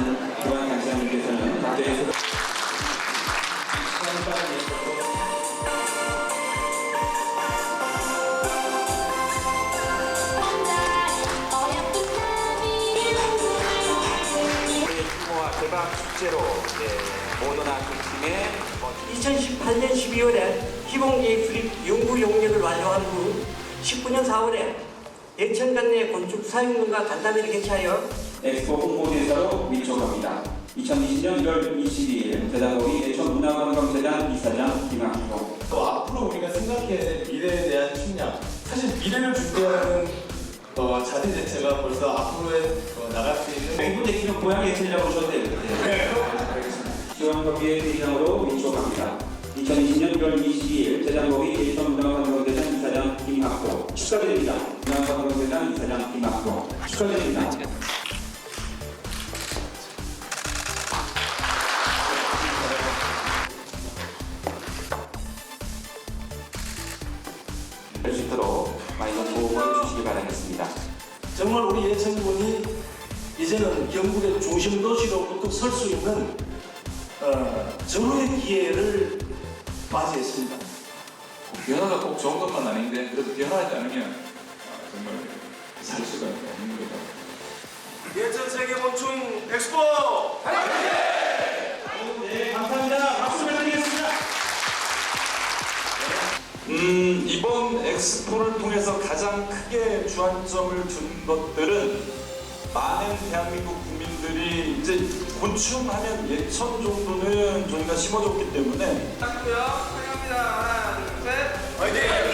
계시는 교환 강사님께서는 무대에서 시간 빠르게 했었고 대박 축제로 네, 모던 아트팀의 2018년 12월에 희봉계 수립 연구 용역을 완료한 후 19년 4월에 예천간내 건축 사용론과 간담회를 개최하여 엑스포 홍보대사로 위촉합니다. 2020년 1월 22일 대단거기 예천문화관광재단 이사장 김학효 또 앞으로 우리가 생각해야 될 미래에 대한 측량 사실 미래를 준비하는 어, 자세 자체가 벌써 앞으로의 어, 나갈 수 있는 공부 대기는 고향에 예천이라고 보셔도 돼요. 지원거기의 대장으로 위촉합니다. 2020년 1월 22일 대장거기 예천문화관광재단 이사장 김학효 축하드립니다. 문화관광재단 이사장 김학효 축하드립니다. 할수 있도록 많은 도움을 주시기 바라겠습니다. 정말 우리 예천군이 이제는 경북의 중심 도시로 우뚝 설 수 있는 어, 절호의 기회를 맞이했습니다. 변화가 꼭 좋은 것만 아닌데 그래도 변화하지 않으면 아, 정말 살 수가 없는 거죠. 예천 세계 곤충 엑스포! 네, 감사합니다. 박수 부탁드리겠습니다. 음, 이번 엑스포를 통해서 가장 크게 주안점을 둔 것들은 많은 대한민국 국민들이 이제 곤충하면 예천 정도는 저희가 심어줬기 때문에 고요 사랑합니다. 하나, 둘, 셋. 화이팅!